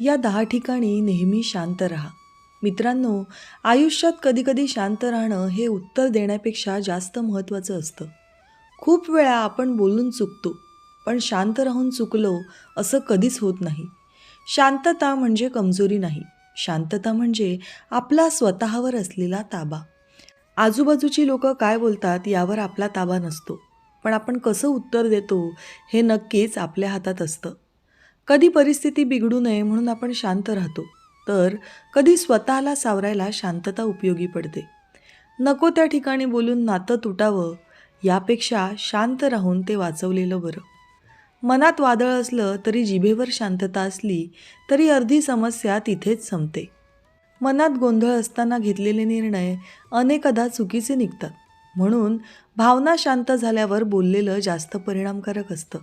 या दहा ठिकाणी नेहमी शांत राहा. मित्रांनो आयुष्यात कधीकधी शांत राहणं हे उत्तर देण्यापेक्षा जास्त महत्त्वाचं असतं. खूप वेळा आपण बोलून चुकतो पण शांत राहून चुकलो असं कधीच होत नाही. शांतता म्हणजे कमजोरी नाही. शांतता म्हणजे आपला स्वतःवर असलेला ताबा. आजूबाजूची लोकं काय बोलतात यावर आपला ताबा नसतो. पण आपण कसं उत्तर देतो हे नक्कीच आपल्या हातात असतं. कधी परिस्थिती बिघडू नये म्हणून आपण शांत राहतो तर कधी स्वतःला सावरायला शांतता उपयोगी पडते. नको त्या ठिकाणी बोलून नातं तुटावं यापेक्षा शांत राहून ते वाचवलेलं बरं. मनात वादळ असलं तरी जिभेवर शांतता असली तरी अर्धी समस्या तिथेच संपते. मनात गोंधळ असताना घेतलेले निर्णय अनेकदा चुकीचे निघतात म्हणून भावना शांत झाल्यावर बोललेलं जास्त परिणामकारक असतं.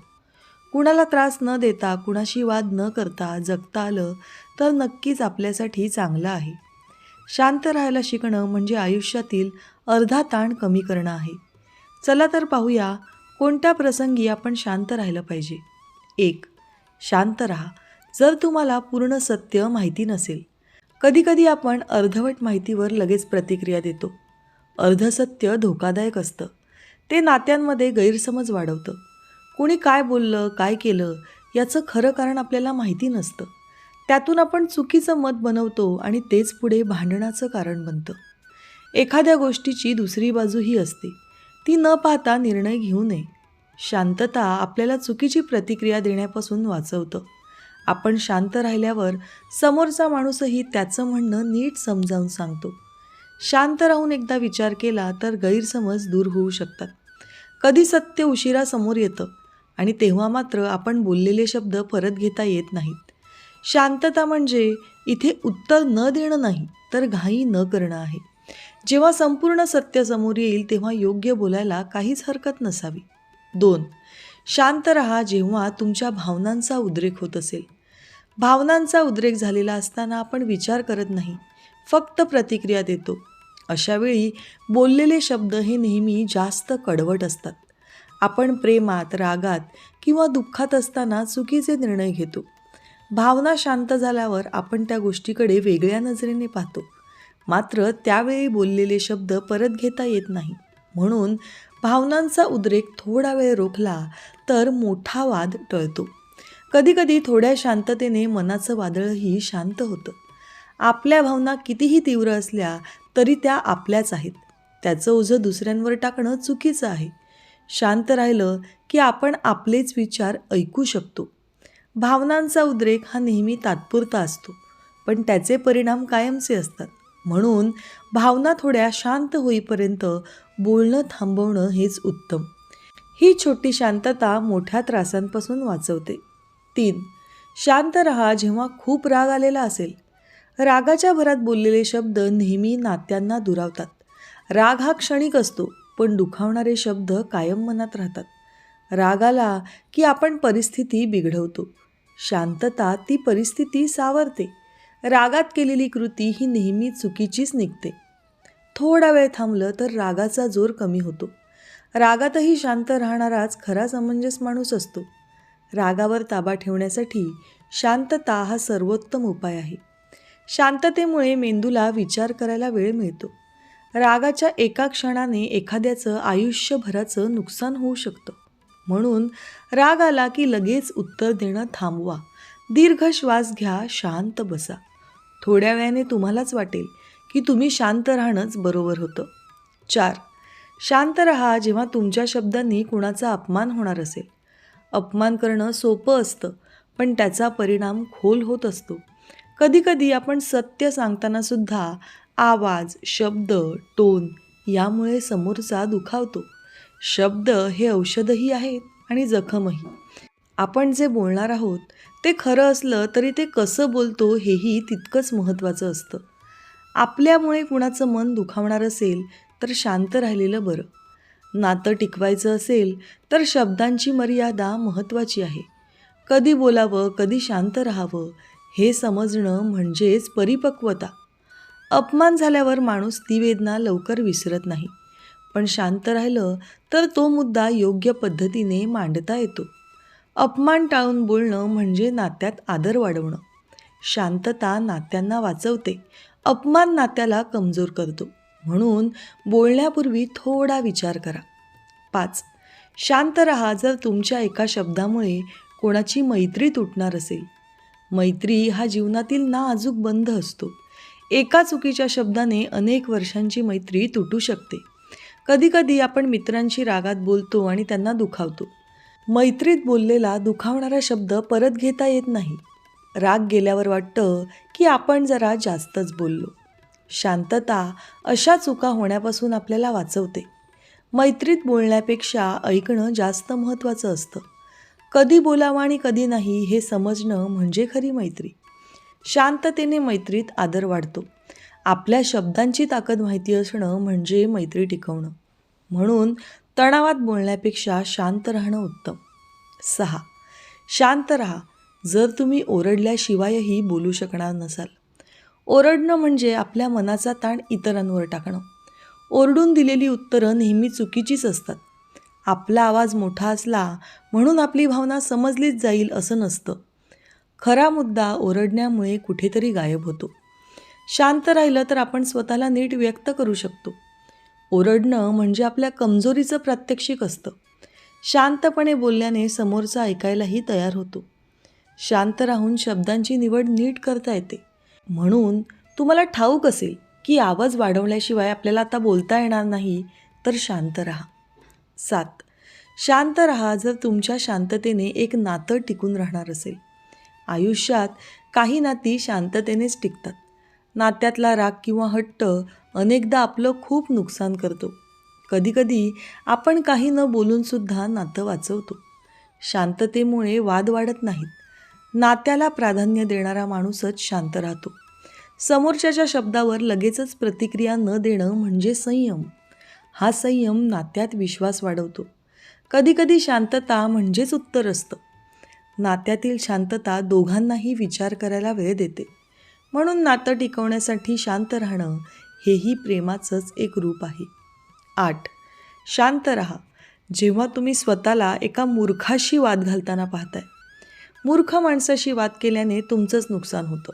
कुणाला त्रास न देता कुणाशी वाद न करता जगता आलं तर नक्कीच आपल्यासाठी चांगलं आहे. शांत राहायला शिकणं म्हणजे आयुष्यातील अर्धा ताण कमी करणं आहे. चला तर पाहूया कोणत्या प्रसंगी आपण शांत राहिलं पाहिजे. एक शांत राहा. जर तुम्हाला पूर्ण सत्य माहिती नसेल कधीकधी आपण अर्धवट माहितीवर लगेच प्रतिक्रिया देतो. अर्धसत्य धोकादायक असतं. ते नात्यांमध्ये गैरसमज वाढवतं. कोणी काय बोललं काय केलं याचं खरं कारण आपल्याला माहिती नसतं. त्यातून आपण चुकीचं मत बनवतो आणि तेच पुढे भांडणाचं कारण बनतं. एखाद्या गोष्टीची दुसरी बाजूही असते. ती न पाहता निर्णय घेऊ नये. शांतता आपल्याला चुकीची प्रतिक्रिया देण्यापासून वाचवतं. आपण शांत राहिल्यावर समोरचा माणूसही त्याचं म्हणणं नीट समजावून सांगतो. शांत राहून एकदा विचार केला तर गैरसमज दूर होऊ शकतात. कधी सत्य उशिरा समोर येतं. आणि तेव्हा मात्र आपण बोललेले शब्द परत घेता येत नाहीत. शांतता म्हणजे इथे उत्तर न देणं नाही तर घाई न करणं आहे. जेव्हा संपूर्ण सत्य समोर येईल तेव्हा योग्य बोलायला काहीच हरकत नसावी. दोन शांत रहा जेव्हा तुमच्या भावनांचा उद्रेक होत असेल. भावनांचा उद्रेक झालेला असताना आपण विचार करत नाही फक्त प्रतिक्रिया देतो. अशावेळी बोललेले शब्द हे नेहमी जास्त कडवट असतात. आपण प्रेमात रागात किंवा दुःखात असताना चुकीचे निर्णय घेतो. भावना शांत झाल्यावर आपण त्या गोष्टीकडे वेगळ्या नजरेने पाहतो. मात्र त्यावेळी बोललेले शब्द परत घेता येत नाही. म्हणून भावनांचा उद्रेक थोडा वेळ रोखला तर मोठा वाद टळतो. कधीकधी थोड्या शांततेने मनाचं वादळही शांत होतं. आपल्या भावना कितीही तीव्र असल्या तरी त्या आपल्याच आहेत. त्याचं ओझं दुसऱ्यांवर टाकणं चुकीचं आहे. शांत राहिलं की आपण आपलेच विचार ऐकू शकतो. भावनांचा उद्रेक हा नेहमी तात्पुरता असतो पण त्याचे परिणाम कायमचे असतात. म्हणून भावना थोड्या शांत होईपर्यंत बोलणं थांबवणं हेच उत्तम. ही छोटी शांतता मोठ्या त्रासांपासून वाचवते. तीन शांत रहा जेव्हा खूप राग आलेला असेल. रागाच्या भरात बोललेले शब्द नेहमी नात्यांना दुरावतात. राग हा क्षणिक असतो पण दुखावणारे शब्द कायम मनात राहतात. राग आला की आपण परिस्थिती बिघडवतो. शांतता ती परिस्थिती सावरते. रागात केलेली कृती ही नेहमी चुकीचीच निघते. थोडा वेळ थांबलं तर रागाचा जोर कमी होतो. रागातही शांत राहणाराच खरा समंजस माणूस असतो. रागावर ताबा ठेवण्यासाठी शांतता हा सर्वोत्तम उपाय आहे. शांततेमुळे मेंदूला विचार करायला वेळ मिळतो. रागाच्या एका क्षणाने एखाद्याचं आयुष्यभराचं नुकसान होऊ शकतं. म्हणून राग आला की लगेच उत्तर देणं थांबवा. दीर्घ श्वास घ्या शांत बसा. थोड्या वेळाने तुम्हालाच वाटेल की तुम्ही शांत राहणंच बरोबर होतं. चार. शांत रहा जेव्हा तुमच्या शब्दांनी कुणाचा अपमान होणार असेल. अपमान करणं सोपं असतं पण त्याचा परिणाम खोल होत असतो. कधीकधी आपण सत्य सांगतानासुद्धा आवाज शब्द टोन यामुळे समोरचा दुखावतो. शब्द हे औषधही आहेत आणि जखमही. आपण जे बोलणार आहोत ते खरं असलं तरी ते कसं बोलतो हेही तितकंच महत्त्वाचं असतं. आपल्यामुळे कुणाचं मन दुखावणार असेल तर शांत राहिलेलं बरं. नातं टिकवायचं असेल तर शब्दांची मर्यादा महत्त्वाची आहे. कधी बोलावं कधी शांत राहावं हे समजणं म्हणजेच परिपक्वता. अपमान झाल्यावर माणूस ती वेदना लवकर विसरत नाही. पण शांत राहिलं तर तो मुद्दा योग्य पद्धतीने मांडता येतो. अपमान टाळून बोलणं म्हणजे नात्यात आदर वाढवणं. शांतता नात्यांना वाचवते. अपमान नात्याला कमजोर करतो. म्हणून बोलण्यापूर्वी थोडा विचार करा. पाच. शांत रहा जर तुमच्या एका शब्दामुळे कोणाची मैत्री तुटणार असेल. मैत्री हा जीवनातील नाजूक बंध असतो. एका चुकीच्या शब्दाने अनेक वर्षांची मैत्री तुटू शकते. कधीकधी आपण मित्रांशी रागात बोलतो आणि त्यांना दुखावतो. मैत्रीत बोललेला दुखावणारा शब्द परत घेता येत नाही. राग गेल्यावर वाटतं की आपण जरा जास्तच बोललो. शांतता अशा चुका होण्यापासून आपल्याला वाचवते. मैत्रीत बोलण्यापेक्षा ऐकणं जास्त महत्त्वाचं असतं. कधी बोलावं आणि कधी नाही हे समजणं म्हणजे खरी मैत्री. शांततेने मैत्रीत आदर वाढतो. आपल्या शब्दांची ताकद माहिती असणं म्हणजे मैत्री टिकवणं. म्हणून तणावात बोलण्यापेक्षा शांत राहणं उत्तम. सहा. शांत राहा. जर तुम्ही ओरडल्याशिवायही बोलू शकणार नसाल. ओरडणं म्हणजे आपल्या मनाचा ताण इतरांवर टाकणं. ओरडून दिलेली उत्तरं नेहमी चुकीचीच असतात. आपला आवाज मोठा असला म्हणून आपली भावना समजलीच जाईल असं नसतं. खरा मुद्दा ओरडण्यामुळे कुठेतरी गायब होतो. शांत राहिलं तर आपण स्वतःला नीट व्यक्त करू शकतो. ओरडणं म्हणजे आपल्या कमजोरीचं प्रात्यक्षिक असतं. शांतपणे बोलल्याने समोरचा ऐकायलाही तयार होतो. शांत राहून शब्दांची निवड नीट करता येते. म्हणून तुम्हाला ठाऊक असेल की आवाज वाढवल्याशिवाय आपल्याला आता बोलता येणार नाही तर शांत राहा. सात. शांत राहा जर तुमच्या शांततेने एक नातं टिकून राहणार असेल. आयुष्यात काही नाती शांततेनेच टिकतात. नात्यातला राग किंवा हट्ट अनेकदा आपलं खूप नुकसान करतो. कधीकधी आपण काही न बोलूनसुद्धा नातं वाचवतो. शांततेमुळे वाद वाढत नाहीत. नात्याला प्राधान्य देणारा माणूसच शांत राहतो. समोरच्याच्या शब्दावर लगेचच प्रतिक्रिया न देणं म्हणजे संयम. हा संयम नात्यात विश्वास वाढवतो. कधीकधी शांतता म्हणजेच उत्तर असतं. नात्यातील शांतता दोघांनाही विचार करायला वेळ देते. म्हणून नातं टिकवण्यासाठी शांत राहणं हेही प्रेमाचंच एक रूप आहे. आठ. शांत रहा. जेव्हा तुम्ही स्वतःला एका मूर्खाशी वाद घालताना पाहताय. मूर्ख माणसाशी वाद केल्याने तुमचंच नुकसान होतं.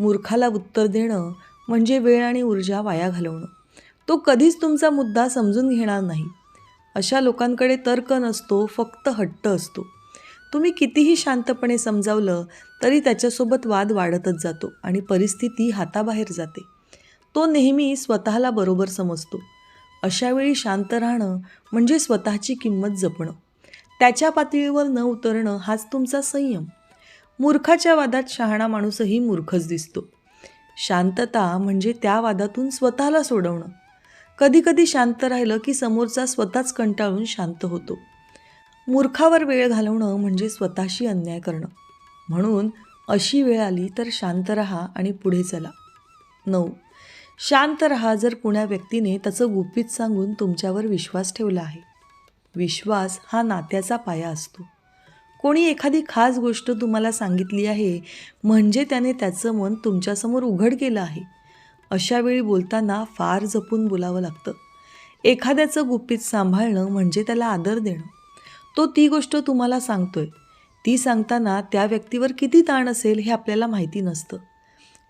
मूर्खाला उत्तर देणं म्हणजे वेळ आणि ऊर्जा वाया घालवणं. तो कधीच तुमचा मुद्दा समजून घेणार नाही. अशा लोकांकडे तर्क नसतो फक्त हट्ट असतो. तुम्ही कितीही शांतपणे समजावलं तरी त्याच्यासोबत वाद वाढतच जातो आणि परिस्थिती हाताबाहेर जाते. तो नेहमी स्वतःला बरोबर समजतो. अशावेळी शांत राहणं म्हणजे स्वतःची किंमत जपणं. त्याच्या पातळीवर न उतरणं हाच तुमचा संयम. मूर्खाच्या वादात शहाणा माणूसही मूर्खच दिसतो. शांतता म्हणजे त्या वादातून स्वतःला सोडवणं. कधीकधी शांत राहिलं की समोरचा स्वतःच कंटाळून शांत होतो. मूर्खावर वेळ घालवणं म्हणजे स्वतःशी अन्याय करणं. म्हणून अशी वेळ आली तर शांत रहा आणि पुढे चला. नऊ. शांत रहा जर कुण्या व्यक्तीने त्याचं गुपित सांगून तुमच्यावर विश्वास ठेवला आहे. विश्वास हा नात्याचा पाया असतो. कोणी एखादी खास गोष्ट तुम्हाला सांगितली आहे म्हणजे त्याने त्याचं मन तुमच्यासमोर उघड केलं आहे. अशा वेळी बोलताना फार जपून बोलावं लागतं. एखाद्याचं गुपित सांभाळणं म्हणजे त्याला आदर देणं. तो ती गोष्ट तुम्हाला सांगतोय. ती सांगताना त्या व्यक्तीवर किती ताण असेल हे आपल्याला माहिती नसतं.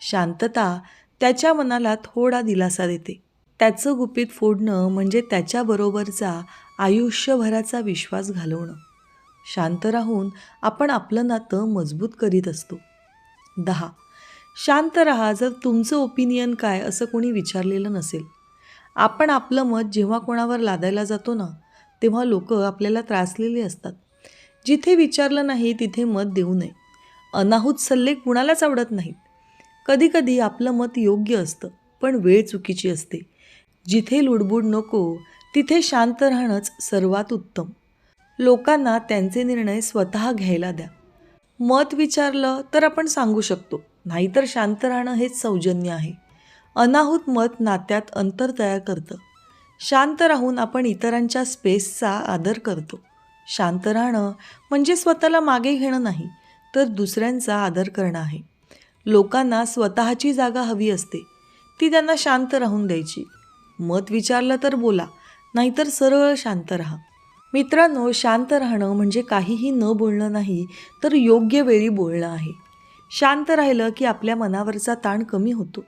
शांतता त्याच्या मनाला थोडा दिलासा देते. त्याचं गुपित फोडणं म्हणजे त्याच्याबरोबरचा आयुष्यभराचा विश्वास घालवणं. शांत राहून आपण आपलं नातं मजबूत करीत असतो. दहा. शांत राहा जर तुमचं ओपिनियन काय असं कोणी विचारलेलं नसेल. आपण आपलं मत जेव्हा कोणावर लादायला जातो ना तेव्हा लोक आपल्याला त्रासलेली असतात. जिथे विचारलं नाही तिथे मत देऊ नये. अनाहूत सल्ले कुणालाच आवडत नाहीत. कधीकधी आपलं मत योग्य असतं पण वेळ चुकीची असते. जिथे लुडबुड नको तिथे शांत राहणंच सर्वात उत्तम. लोकांना त्यांचे निर्णय स्वतः घ्यायला द्या. मत विचारलं तर आपण सांगू शकतो नाहीतर शांत राहणं हेच सौजन्य आहे. अनाहूत मत नात्यात अंतर तयार करतं. शांत राहून आपण इतरांच्या स्पेसचा आदर करतो. शांत राहणं म्हणजे स्वतःला मागे घेणं नाही तर दुसऱ्यांचा आदर करणं आहे. लोकांना स्वतःची जागा हवी असते ती त्यांना शांत राहून द्यायची. मत विचारलं तर बोला नाहीतर सरळ शांत राहा. मित्रांनो शांत राहणं म्हणजे काहीही न बोलणं नाही तर योग्य वेळी बोलणं आहे. शांत राहिलं की आपल्या मनावरचा ताण कमी होतो.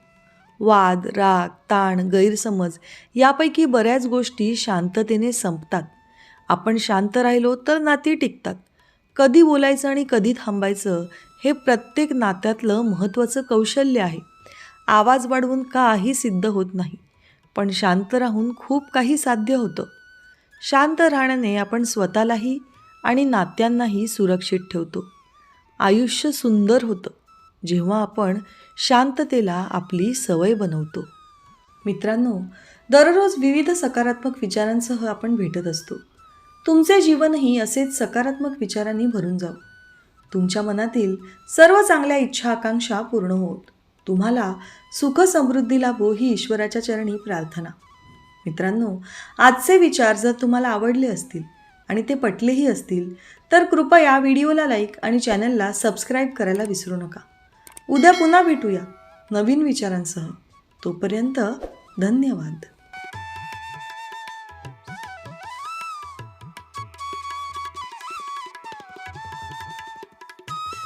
वाद राग ताण गैरसमज यापैकी बऱ्याच गोष्टी शांततेने संपतात. आपण शांत राहिलो तर नाती टिकतात. कधी बोलायचं आणि कधी थांबायचं हे प्रत्येक नात्यातलं महत्त्वाचं कौशल्य आहे. आवाज वाढवून काही सिद्ध होत नाही पण शांत राहून खूप काही साध्य होतं. शांत राहण्याने आपण स्वतःलाही आणि नात्यांनाही सुरक्षित ठेवतो. आयुष्य सुंदर होतं. जेव्हा आपण शांततेला आपली सवय बनवतो. मित्रांनो दररोज विविध सकारात्मक विचारांसह आपण भेटत असतो. तुमचे जीवनही असेच सकारात्मक विचारांनी भरून जावं. तुमच्या मनातील सर्व चांगल्या इच्छा आकांक्षा पूर्ण होत. तुम्हाला सुख समृद्धी लाभो ही ईश्वराच्या चरणी प्रार्थना. मित्रांनो आजचे विचार जर तुम्हाला आवडले असतील आणि ते पटलेही असतील तर कृपया व्हिडिओला लाईक आणि चॅनलला सबस्क्राईब करायला विसरू नका. उद्या पुन्हा भेटूया नवीन विचारांसह. तोपर्यंत धन्यवाद.